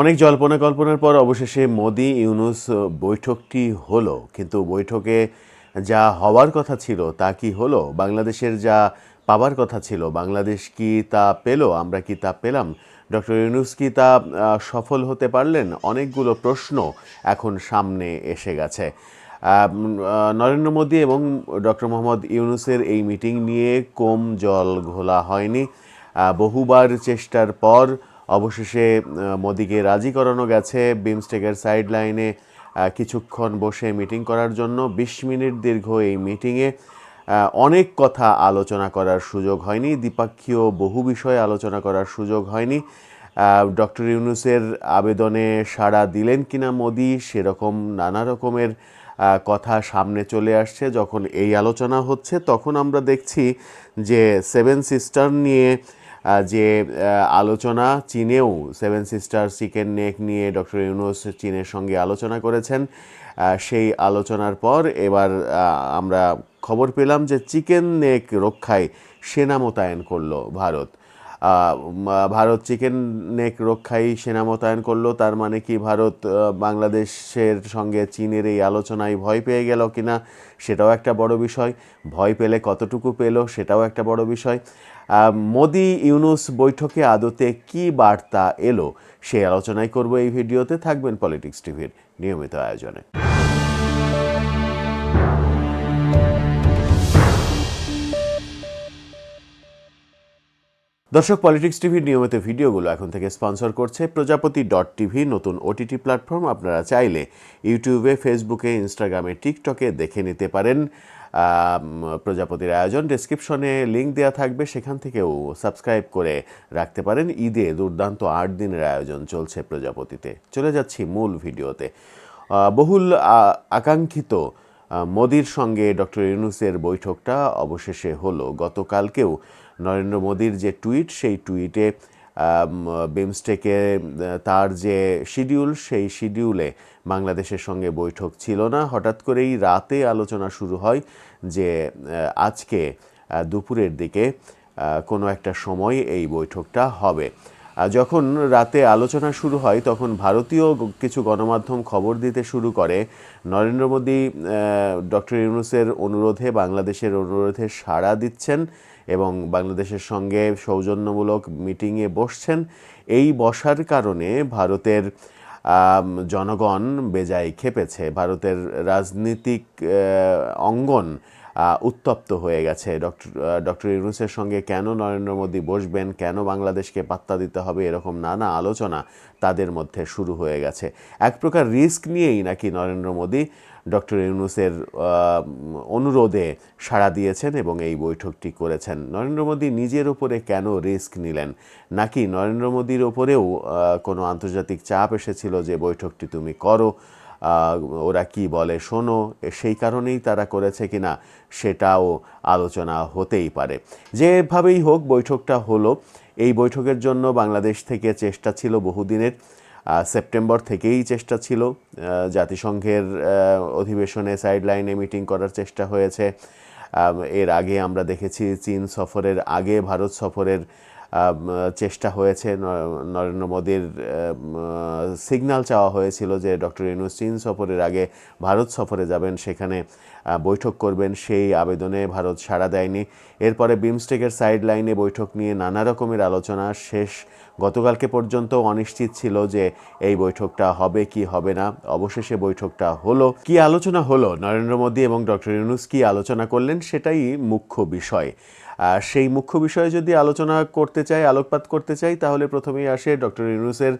অনেক জল্পনা কল্পনার পর অবশেষে মোদি ইউনুস বৈঠকটি হলো, কিন্তু বৈঠকে যা হওয়ার কথা ছিল তা কি হলো? বাংলাদেশের যা পাবার কথা ছিল, বাংলাদেশ কি তা পেল? আমরা কি তা পেলাম? ডক্টর ইউনুস কি তা সফল হতে পারলেন? অনেকগুলো প্রশ্ন এখন সামনে এসে গেছে। নরেন্দ্র মোদী এবং ডক্টর মোহাম্মদ ইউনুসের এই মিটিং নিয়ে কম জল ঘোলা হয়নি। বহুবার চেষ্টার পর অবশেষে মোদিকে রাজি করানো গেছে। বিমস্টেকের সাইড লাইনে কিছুক্ষণ বসে মিটিং করার জন্য বিশ মিনিট দীর্ঘ এই মিটিংয়ে অনেক কথা আলোচনা করার সুযোগ হয়নি। দ্বিপাক্ষীয় বহু বিষয়ে আলোচনা করার সুযোগ হয়নি। ডক্টর ইউনুসের আবেদনে সাড়া দিলেন কিনা মোদি, সেরকম নানা রকমের কথা সামনে চলে আসছে। যখন এই আলোচনা হচ্ছে, তখন আমরা দেখছি যে সেভেন সিস্টার নিয়ে যে আলোচনা চীনেও সেভেন সিস্টার চিকেন নেক নিয়ে ডক্টর ইউনুস চীনের সঙ্গে আলোচনা করেছেন। সেই আলোচনার পর এবার আমরা খবর পেলাম যে চিকেন নেক রক্ষায় সেনা মোতায়েন করল ভারত। ভারত চিকেন নেক রক্ষায় সেনা মোতায়েন করল। তার মানে কি ভারত বাংলাদেশের সঙ্গে চীনের এই আলোচনায় ভয় পেয়ে গেল কিনা সেটাও একটা বড় বিষয়। ভয় পেলে কতটুকু পেল সেটাও একটা বড় বিষয়। মোদি ইউনুস বৈঠকে আদতে কি বার্তা এলো সেই আলোচনাই করব এই ভিডিওতে। থাকবেন পলিটিক্স টিভির নিয়মিত আয়োজনে। দর্শক পলিটিক্স টিভির নিয়মিত ভিডিওগুলো এখন থেকে স্পন্সর করছে প্রজাপতি ডট টিভি, নতুন ওটিটি প্ল্যাটফর্ম আপনারা চাইলে ইউটিউবে, ফেসবুকে ইনস্টাগ্রামে টিকটকে দেখে নিতে পারেন। প্রজাপতির আয়োজন ডেসক্রিপশনে লিঙ্ক দেওয়া থাকবে, সেখান থেকেও সাবস্ক্রাইব করে রাখতে পারেন। ঈদে দুর্দান্ত আট দিনের আয়োজন চলছে প্রজাপতিতে। চলে যাচ্ছি মূল ভিডিওতে। বহুল আকাঙ্ক্ষিত মোদির সঙ্গে ডক্টর ইউনুসের বৈঠকটা অবশেষে হলো। গতকালকেও নরেন্দ্র মোদির যে টুইট, সেই টুইটে বিমস্টেকে তার যে শিডিউল, সেই শিডিউলে বাংলাদেশের সঙ্গে বৈঠক ছিল না। হঠাৎ করেই রাতে আলোচনা শুরু হয় যে আজকে দুপুরের দিকে কোনো একটা সময় এই বৈঠকটা হবে। যখন রাতে আলোচনা শুরু হয়, তখন ভারতীয় কিছু গণমাধ্যম খবর দিতে শুরু করে। নরেন্দ্র মোদী ডক্টর ইউনুসের অনুরোধে বাংলাদেশের অনুরোধে সাড়া দিচ্ছেন এবং বাংলাদেশের সঙ্গে সৌজন্যমূলক মিটিংয়ে বসছেন। এই বসার কারণে ভারতের জনগণ বেজায় খেপেছে। ভারতের রাজনীতিক অঙ্গন উত্তপ্ত হয়ে গেছে। ডক্টর ডক্টর ইউনুসের সঙ্গে কেন নরেন্দ্র মোদী বসবেন, কেন বাংলাদেশকে পাত্তা দিতে হবে, এরকম নানা আলোচনা তাদের মধ্যে শুরু হয়ে গেছে। এক প্রকার রিস্ক নিয়েই নাকি নরেন্দ্র মোদী ডক্টর ইউনুসের অনুরোধে সাড়া দিয়েছেন এবং এই বৈঠকটি করেছেন। নরেন্দ্র মোদী নিজের ওপরে কেন রিস্ক নিলেন? নাকি নরেন্দ্র মোদীর ওপরেও কোনো আন্তর্জাতিক চাপ এসেছিল যে বৈঠকটি তুমি করো? ওরা কি বলে শোনো সেই কারণেই তারা করেছে কিনা সেটাও আলোচনা হতেই পারে। যেভাবেই হোক, বৈঠকটা হলো। এই বৈঠকের জন্য বাংলাদেশ থেকে চেষ্টা ছিল বহুদিনের। সেপ্টেম্বর থেকেই চেষ্টা ছিল। জাতিসংঘের অধিবেশনে সাইড লাইনে মিটিং করার চেষ্টা হয়েছে। এর আগে আমরা দেখেছি চীন সফরের আগে, ভারত সফরের চেষ্টা হয়েছে নরেন্দ্র মোদীর সিগন্যাল চাওয়া হয়েছিল যে ডক্টর ইউনুস চীন সফরের আগে ভারত সফরে যাবেন, সেখানে বৈঠক করবেন। সেই আবেদনে ভারত সাড়া দেয়নি। এরপরে বিমস্টেকের সাইড লাইনে বৈঠক নিয়ে নানা রকমের আলোচনা। শেষ, গতকালকে পর্যন্ত অনিশ্চিত ছিল যে এই বৈঠকটা হবে কি হবে না। অবশেষে বৈঠকটা হলো। কি আলোচনা হলো? নরেন্দ্র মোদী এবং ডক্টর ইউনুস কি আলোচনা করলেন? সেটাই মুখ্য বিষয়। সেই মুখ্য বিষয়ে যদি আলোচনা করতে চাই, আলোকপাত করতে চাই, তাহলে প্রথমেই আসে ডক্টর ইউনুসের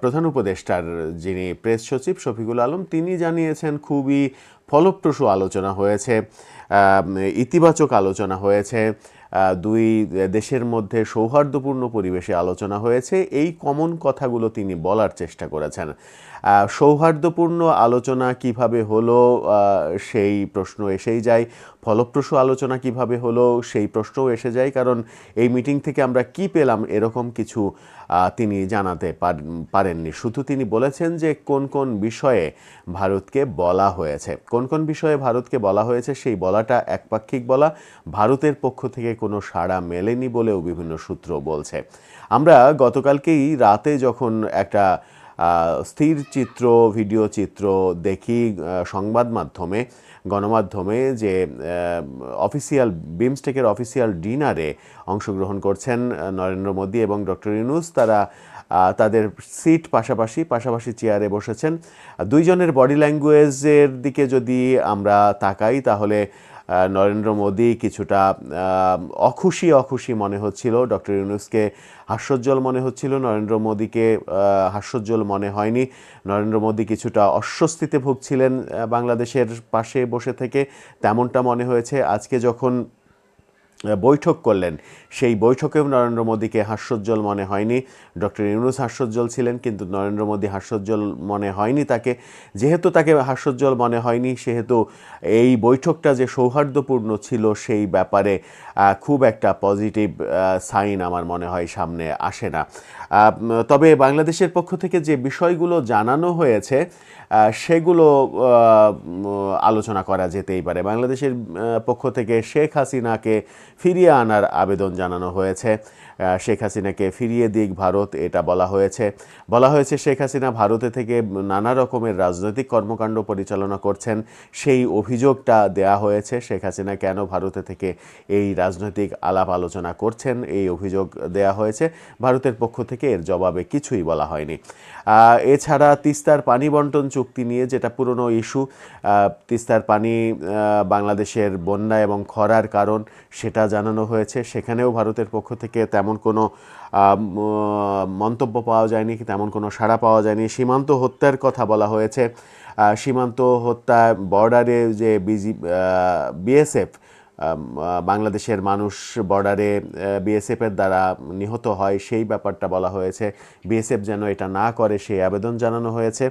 প্রধান উপদেষ্টার যিনি প্রেস সচিব শফিকুল আলম, তিনি জানিয়েছেন খুবই ফলপ্রসূ আলোচনা হয়েছে ইতিবাচক আলোচনা হয়েছে দুই দেশের মধ্যে সৌহার্দ্যপূর্ণ পরিবেশে আলোচনা হয়েছে, এই কমন কথাগুলো তিনি বলার চেষ্টা করেছেন। সৌহার্দ্যপূর্ণ আলোচনা কীভাবে হলো সেই প্রশ্ন এসেই যায়। ফলপ্রসূ আলোচনা কীভাবে হলো সেই প্রশ্নও এসে যায়, কারণ এই মিটিং থেকে আমরা কি পেলাম এরকম কিছু তিনি জানাতে পার- পারেননি। শুধু তিনি বলেছেন যে কোন কোন বিষয়ে ভারতকে বলা হয়েছে। কোন কোন বিষয়ে ভারতকে বলা হয়েছে সেই বলাটা একপাক্ষিক বলা। ভারতের পক্ষ থেকে কোনো সাড়া মেলেনি বলেও বিভিন্ন সূত্র বলছে। আমরা গতকালকেই রাতে যখন একটা স্থির চিত্র, ভিডিও চিত্র দেখি সংবাদ মাধ্যমে, গণমাধ্যমে যে অফিসিয়াল বিমস্টেকের অফিসিয়াল ডিনারে অংশগ্রহণ করছেন নরেন্দ্র মোদী এবং ডক্টর ইউনুস। তারা তাদের সিট পাশাপাশি পাশাপাশি চেয়ারে বসেছেন। দুইজনের বডি ল্যাঙ্গুয়েজের দিকে যদি আমরা তাকাই, তাহলে নরেন্দ্র মোদি কিছুটা অখুশি অখুশি মনে হচ্ছিল। ডক্টর ইউনুসকে হাস্যোজ্জ্বল মনে হচ্ছিল। নরেন্দ্র মোদিকে হাস্যোজ্জ্বল মনে হয়নি। নরেন্দ্র মোদি কিছুটা অস্বস্তিতে ভুগছিলেন বাংলাদেশের পাশে বসে থেকে। তেমনটা মনে হয়েছে। আজকে যখন বৈঠক করলেন। সেই বৈঠকেও নরেন্দ্র মোদীকে হাস্যোজ্জ্বল মনে হয়নি। ডক্টর ইউনুস হাস্যোজ্জ্বল ছিলেন, কিন্তু নরেন্দ্র মোদী হাস্যোজ্জ্বল মনে হয়নি তাকে। যেহেতু তাকে হাস্যোজ্জ্বল মনে হয়নি, সেহেতু এই বৈঠকটা যে সৌহার্দ্যপূর্ণ ছিল সেই ব্যাপারে খুব একটা পজিটিভ সাইন আমার মনে হয় সামনে আসে না। তবে বাংলাদেশের পক্ষ থেকে যে বিষয়গুলো জানানো হয়েছে সেগুলো আলোচনা করা যেতেই পারে। বাংলাদেশের পক্ষ থেকে শেখ হাসিনাকে ফিরিয়ে আনার আবেদন জানানো হয়েছে। শেখ হাসিনাকে ফিরিয়ে দিক ভারত, এটা বলা হয়েছে। বলা হয়েছে শেখ হাসিনা ভারতে থেকে নানা রকমের রাজনৈতিক কর্মকাণ্ড পরিচালনা করছেন। সেই অভিযোগটা দেয়া হয়েছে শেখ হাসিনা কেন ভারতে থেকে এই রাজনৈতিক আলাপ আলোচনা করছেন, এই অভিযোগ দেয়া হয়েছে। ভারতের পক্ষ থেকে এর জবাবে কিছুই বলা হয়নি। এছাড়া তিস্তার পানি বন্টন চুক্তি নিয়ে যেটা পুরনো ইস্যু তিস্তার পানি বাংলাদেশের বন্যা এবং খরার কারণ সেটা জানানো হয়েছে। সেখানেও ভারতের পক্ষ থেকে তেমন কোনো আহ, মন্তব্য পাওয়া যায়নি কি তেমন কোনো সাড়া পাওয়া যায়নি। সীমান্ত হত্যার কথা বলা হয়েছে। সীমান্ত হত্যা বর্ডারে যে বিজি বিএসএফ বাংলাদেশের মানুষ বর্ডারে বিএসএফের দ্বারা নিহত হয়, সেই ব্যাপারটা বলা হয়েছে। বিএসএফ যেন এটা না করে, সেই আবেদন জানানো হয়েছে।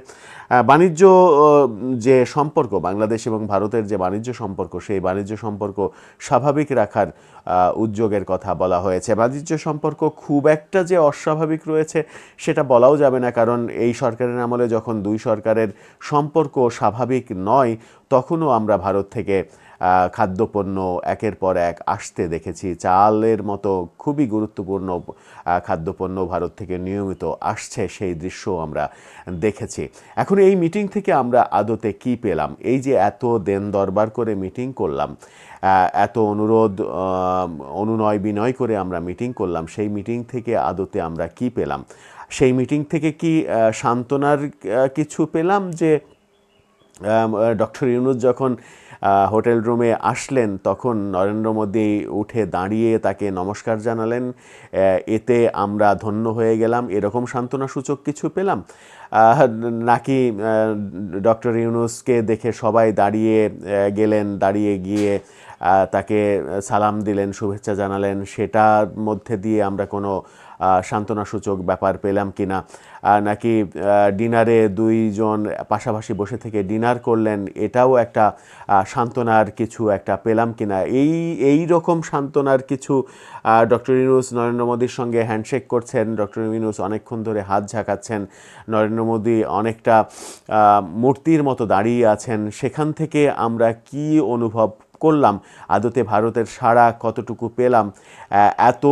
বাণিজ্য যে সম্পর্ক, বাংলাদেশ এবং ভারতের যে বাণিজ্য সম্পর্ক, সেই বাণিজ্য সম্পর্ক স্বাভাবিক রাখার উদ্যোগের কথা বলা হয়েছে। বাণিজ্য সম্পর্ক খুব একটা যে অস্বাভাবিক রয়েছে, সেটা বলাও যাবে না। কারণ এই সরকারের আমলে যখন দুই সরকারের সম্পর্ক স্বাভাবিক নয়, তখনও আমরা ভারত থেকে খাদ্যপণ্য একের পর এক আসতে দেখেছি। চালের মতো খুবই গুরুত্বপূর্ণ খাদ্যপণ্য ভারত থেকে নিয়মিত আসছে সেই দৃশ্য আমরা দেখেছি। এখন এই মিটিং থেকে আমরা আদতে কি পেলাম? এই যে এত দেন দরবার করে মিটিং করলাম এত অনুরোধ অনুনয় বিনয় করে আমরা মিটিং করলাম, সেই মিটিং থেকে আদতে আমরা কি পেলাম? সেই মিটিং থেকে কি সান্ত্বনার কিছু পেলাম যে ডক্টর ইউনুস যখন হোটেল রুমে আসলেন, তখন নরেন্দ্র মোদী উঠে দাঁড়িয়ে তাকে নমস্কার জানালেন এতে আমরা ধন্য হয়ে গেলাম, এরকম সান্ত্বনাসূচক কিছু পেলাম। নাকি ডক্টর ইউনুসকে দেখে সবাই দাঁড়িয়ে গেলেন, দাঁড়িয়ে গিয়ে তাকে সালাম দিলেন, শুভেচ্ছা জানালেন, সেটার মধ্যে দিয়ে আমরা কোনো সান্ত্বনাসূচক ব্যাপার পেলাম কি না নাকি ডিনারে দুইজন পাশাপাশি বসে থেকে ডিনার করলেন, এটাও একটা সান্ত্বনার কিছু একটা পেলাম কিনা? এই এই রকম সান্ত্বনার কিছু ডক্টর ইউনুস নরেন্দ্র মোদীর সঙ্গে হ্যান্ডশেক করছেন। ডক্টর ইউনুস অনেকক্ষণ ধরে হাত ঝাঁকাচ্ছেন। নরেন্দ্র মোদী অনেকটা মূর্তির মতো দাঁড়িয়ে আছেন। সেখান থেকে আমরা কি অনুভব করলাম, আদতে ভারতের সাড়া কতটুকু পেলাম এত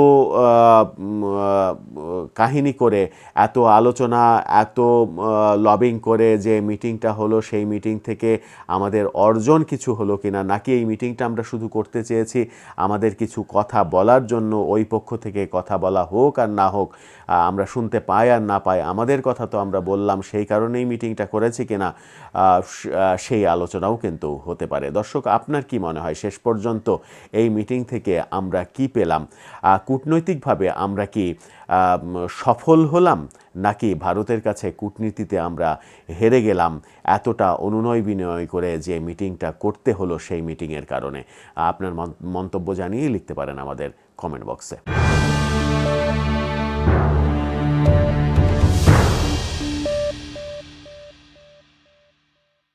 কাহিনী করে, এত আলোচনা, এত লবিং করে যে মিটিংটা হলো, সেই মিটিং থেকে আমাদের অর্জন কিছু হলো কিনা, নাকি এই মিটিংটা আমরা শুধু করতে চেয়েছি আমাদের কিছু কথা বলার জন্য, ওই পক্ষ থেকে কথা বলা হোক আর না হোক আমরা শুনতে পাই আর না পাই, আমাদের কথা তো আমরা বললাম, সেই কারণেই মিটিংটা করেছি কিনা সেই আলোচনাও কিন্তু হতে পারে। দর্শক, আপনার কি মনে হয়। শেষ পর্যন্ত এই মিটিং থেকে আমরা কি পেলাম? কূটনৈতিকভাবে আমরা কি সফল হলাম? নাকি ভারতের কাছে কূটনীতিতে আমরা হেরে গেলাম? এতটা অনুনয় বিনয় করে যে মিটিংটা করতে হলো সেই মিটিংয়ের কারণে। আপনার মন্তব্য জানিয়ে লিখতে পারেন আমাদের কমেন্ট বক্সে